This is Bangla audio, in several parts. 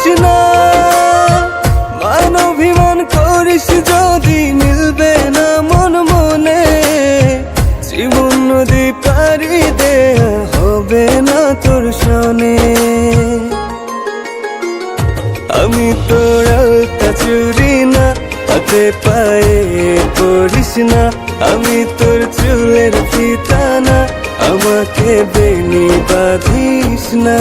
বুঝিস না। মানবিমান করিস যদি মিলবে না মন মনে। জীবন নদী পারি দেয়া হবে না তোর শনে আমি তোর চুরি না, হাতে পায়ে পড়িস না। আমি তোর চুলের ফিতানা, আমাকে বেনি বাঁধিস না।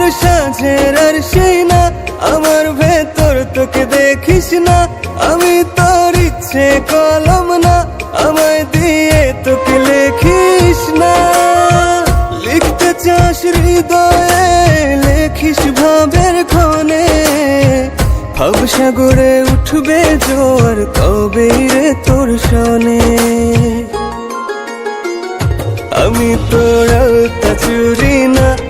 আমি তোর সাঝের আর না। আমার ভেতর তোকে দেখিস না। আমি তোর ইচ্ছে কলম না। আমায় দিয়ে তোকে লেখিস না। লিখতে চাস হৃদয়ে, লেখিস ভাবের ক্ষণে ভাবসাগরে উঠবে জোর তবে রে তোর শনে। আমি তোর চুরি না।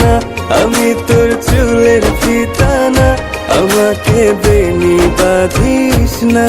না আমি তোর চুলের ফিতানা আমাকে বেনি বাঁধিস না।